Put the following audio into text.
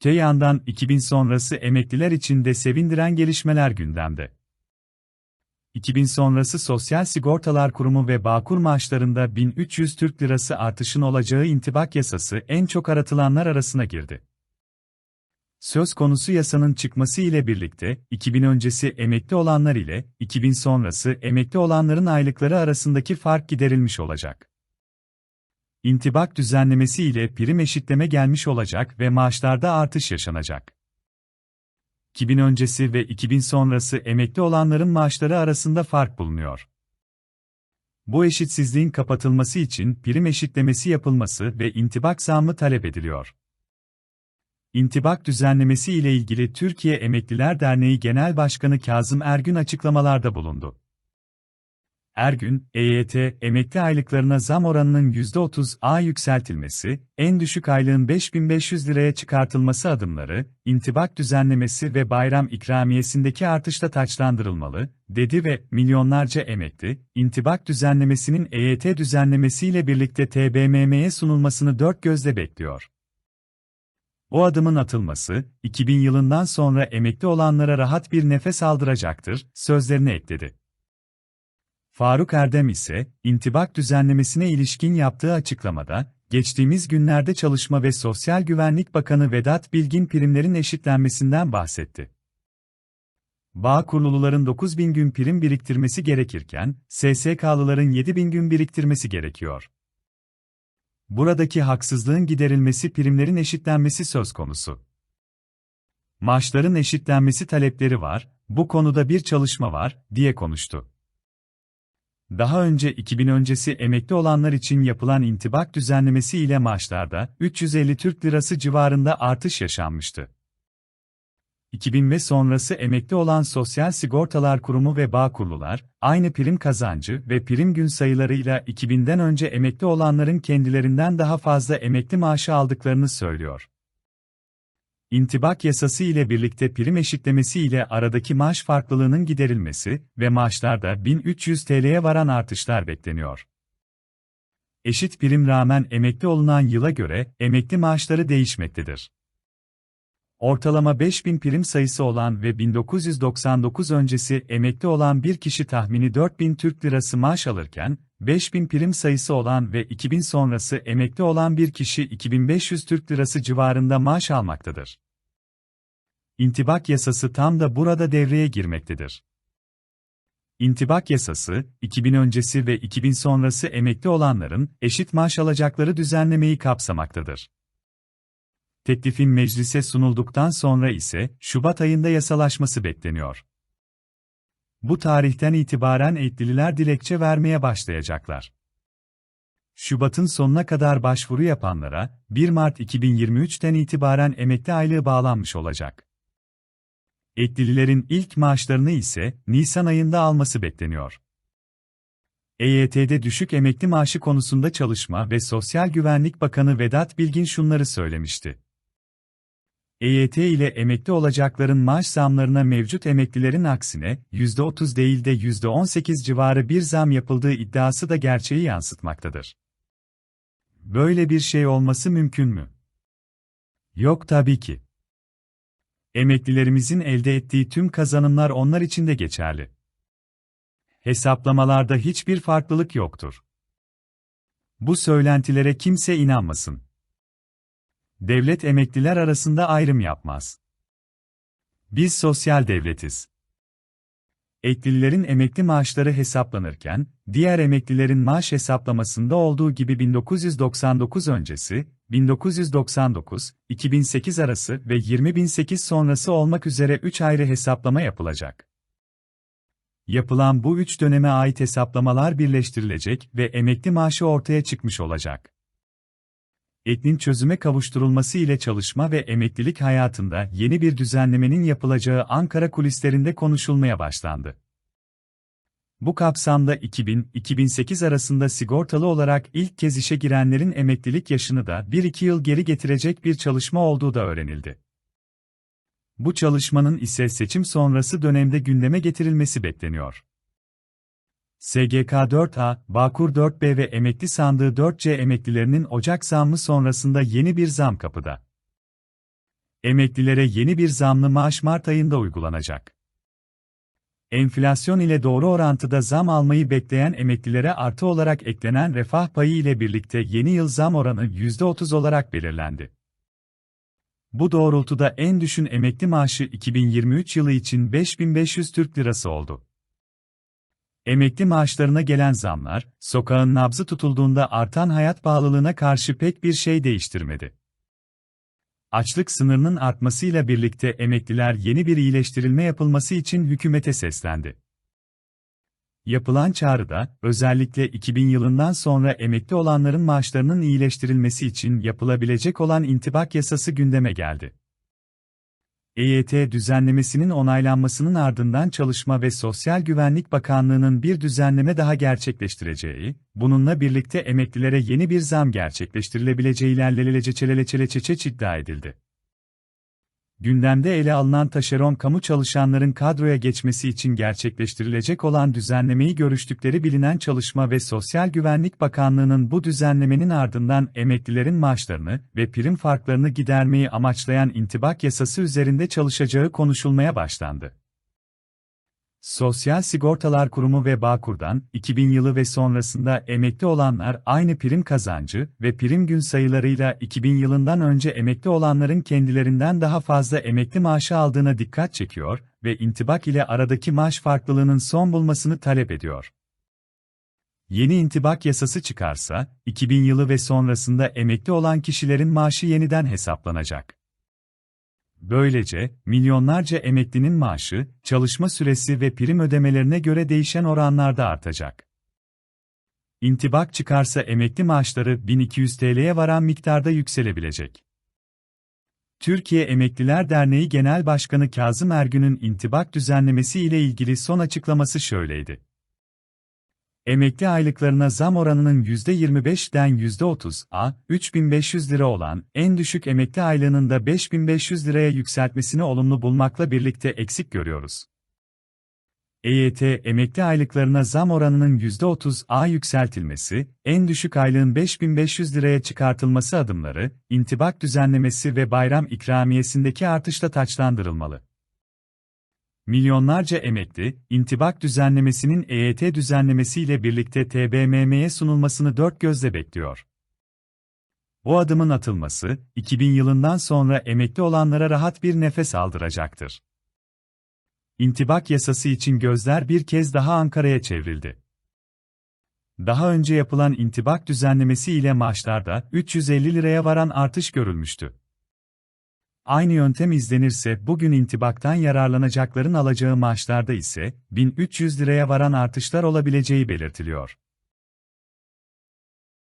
Te yandan 2000 sonrası emekliler için de sevindiren gelişmeler gündemde. 2000 sonrası Sosyal Sigortalar Kurumu ve Bağkur maaşlarında 1300 Türk Lirası artışın olacağı intibak yasası en çok aratılanlar arasına girdi. Söz konusu yasanın çıkması ile birlikte, 2000 öncesi emekli olanlar ile 2000 sonrası emekli olanların aylıkları arasındaki fark giderilmiş olacak. İntibak düzenlemesi ile prim eşitleme gelmiş olacak ve maaşlarda artış yaşanacak. 2000 öncesi ve 2000 sonrası emekli olanların maaşları arasında fark bulunuyor. Bu eşitsizliğin kapatılması için prim eşitlemesi yapılması ve intibak zammı talep ediliyor. İntibak düzenlemesi ile ilgili Türkiye Emekliler Derneği Genel Başkanı Kazım Ergün açıklamalarda bulundu. Ergün, EYT, emekli aylıklarına zam oranının %30'a yükseltilmesi, en düşük aylığın 5500 liraya çıkartılması adımları, intibak düzenlemesi ve bayram ikramiyesindeki artışla taçlandırılmalı, dedi ve milyonlarca emekli, intibak düzenlemesinin EYT düzenlemesiyle birlikte TBMM'ye sunulmasını dört gözle bekliyor. O adımın atılması, 2000 yılından sonra emekli olanlara rahat bir nefes aldıracaktır, sözlerine ekledi. Faruk Erdem ise, intibak düzenlemesine ilişkin yaptığı açıklamada, geçtiğimiz günlerde Çalışma ve Sosyal Güvenlik Bakanı Vedat Bilgin primlerin eşitlenmesinden bahsetti. Bağ kuruluların 9000 gün prim biriktirmesi gerekirken, SSK'lıların 7000 gün biriktirmesi gerekiyor. Buradaki haksızlığın giderilmesi primlerin eşitlenmesi söz konusu. Maaşların eşitlenmesi talepleri var, bu konuda bir çalışma var, diye konuştu. Daha önce 2000 öncesi emekli olanlar için yapılan intibak düzenlemesi ile maaşlarda 350 Türk Lirası civarında artış yaşanmıştı. 2000 ve sonrası emekli olan Sosyal Sigortalar Kurumu ve Bağkurlular, aynı prim kazancı ve prim gün sayılarıyla 2000'den önce emekli olanların kendilerinden daha fazla emekli maaşı aldıklarını söylüyor. İntibak yasası ile birlikte prim eşitlemesi ile aradaki maaş farklılığının giderilmesi ve maaşlarda 1300 TL'ye varan artışlar bekleniyor. Eşit prim rağmen emekli olunan yıla göre emekli maaşları değişmektedir. Ortalama 5000 prim sayısı olan ve 1999 öncesi emekli olan bir kişi tahmini 4000 Türk Lirası maaş alırken, 5000 prim sayısı olan ve 2000 sonrası emekli olan bir kişi 2500 Türk Lirası civarında maaş almaktadır. İntibak yasası tam da burada devreye girmektedir. İntibak yasası, 2000 öncesi ve 2000 sonrası emekli olanların eşit maaş alacakları düzenlemeyi kapsamaktadır. Teklifin meclise sunulduktan sonra ise Şubat ayında yasalaşması bekleniyor. Bu tarihten itibaren eğitlililer dilekçe vermeye başlayacaklar. Şubat'ın sonuna kadar başvuru yapanlara 1 Mart 2023'ten itibaren emekli aylığı bağlanmış olacak. Eklililerin ilk maaşlarını ise Nisan ayında alması bekleniyor. EYT'de düşük emekli maaşı konusunda Çalışma ve Sosyal Güvenlik Bakanı Vedat Bilgin şunları söylemişti. EYT ile emekli olacakların maaş zamlarına mevcut emeklilerin aksine %30 değil de %18 civarı bir zam yapıldığı iddiası da gerçeği yansıtmaktadır. Böyle bir şey olması mümkün mü? Yok tabii ki. Emeklilerimizin elde ettiği tüm kazanımlar onlar için de geçerli. Hesaplamalarda hiçbir farklılık yoktur. Bu söylentilere kimse inanmasın. Devlet emekliler arasında ayrım yapmaz. Biz sosyal devletiz. Eklilerin emekli maaşları hesaplanırken, diğer emeklilerin maaş hesaplamasında olduğu gibi 1999 öncesi, 1999, 2008 arası ve 2008 sonrası olmak üzere 3 ayrı hesaplama yapılacak. Yapılan bu üç döneme ait hesaplamalar birleştirilecek ve emekli maaşı ortaya çıkmış olacak etnin çözüme kavuşturulması ile çalışma ve emeklilik hayatında yeni bir düzenlemenin yapılacağı Ankara kulislerinde konuşulmaya başlandı. Bu kapsamda 2000-2008 arasında sigortalı olarak ilk kez işe girenlerin emeklilik yaşını da 1-2 yıl geri getirecek bir çalışma olduğu da öğrenildi. Bu çalışmanın ise seçim sonrası dönemde gündeme getirilmesi bekleniyor. SGK 4A, Bağkur 4B ve emekli sandığı 4C emeklilerinin Ocak zammı sonrasında yeni bir zam kapıda. Emeklilere yeni bir zamlı maaş Mart ayında uygulanacak. Enflasyon ile doğru orantıda zam almayı bekleyen emeklilere artı olarak eklenen refah payı ile birlikte yeni yıl zam oranı %30 olarak belirlendi. Bu doğrultuda en düşün emekli maaşı 2023 yılı için 5500 Türk Lirası oldu. Emekli maaşlarına gelen zamlar, sokağın nabzı tutulduğunda artan hayat pahalılığına karşı pek bir şey değiştirmedi. Açlık sınırının artmasıyla birlikte emekliler yeni bir iyileştirilme yapılması için hükümete seslendi. Yapılan çağrıda, özellikle 2000 yılından sonra emekli olanların maaşlarının iyileştirilmesi için yapılabilecek olan intibak yasası gündeme geldi. EYT düzenlemesinin onaylanmasının ardından Çalışma ve Sosyal Güvenlik Bakanlığı'nın bir düzenleme daha gerçekleştireceği, bununla birlikte emeklilere yeni bir zam gerçekleştirilebileceği ilerleleceçeleleçeleçeçeç iddia edildi. Gündemde ele alınan taşeron kamu çalışanların kadroya geçmesi için gerçekleştirilecek olan düzenlemeyi görüştükleri bilinen Çalışma ve Sosyal Güvenlik Bakanlığı'nın bu düzenlemenin ardından emeklilerin maaşlarını ve prim farklarını gidermeyi amaçlayan intibak yasası üzerinde çalışacağı konuşulmaya başlandı. Sosyal Sigortalar Kurumu ve Bağkur'dan 2000 yılı ve sonrasında emekli olanlar aynı prim kazancı ve prim gün sayılarıyla 2000 yılından önce emekli olanların kendilerinden daha fazla emekli maaşı aldığına dikkat çekiyor ve intibak ile aradaki maaş farklılığının son bulmasını talep ediyor. Yeni intibak yasası çıkarsa, 2000 yılı ve sonrasında emekli olan kişilerin maaşı yeniden hesaplanacak. Böylece, milyonlarca emeklinin maaşı, çalışma süresi ve prim ödemelerine göre değişen oranlarda artacak. İntibak çıkarsa emekli maaşları 1200 TL'ye varan miktarda yükselebilecek. Türkiye Emekliler Derneği Genel Başkanı Kazım Ergün'ün intibak düzenlemesi ile ilgili son açıklaması şöyleydi. Emekli aylıklarına zam oranının %25'den %30'a 3500 lira olan en düşük emekli aylığının da 5500 liraya yükseltmesini olumlu bulmakla birlikte eksik görüyoruz. EYT emekli aylıklarına zam oranının %30'a yükseltilmesi, en düşük aylığın 5500 liraya çıkartılması adımları, intibak düzenlemesi ve bayram ikramiyesindeki artışla taçlandırılmalı milyonlarca emekli, intibak düzenlemesinin EYT düzenlemesiyle birlikte TBMM'ye sunulmasını dört gözle bekliyor. Bu adımın atılması, 2000 yılından sonra emekli olanlara rahat bir nefes aldıracaktır. İntibak yasası için gözler bir kez daha Ankara'ya çevrildi. Daha önce yapılan intibak düzenlemesi ile maaşlarda 350 liraya varan artış görülmüştü. Aynı yöntem izlenirse bugün intibaktan yararlanacakların alacağı maaşlarda ise 1300 liraya varan artışlar olabileceği belirtiliyor.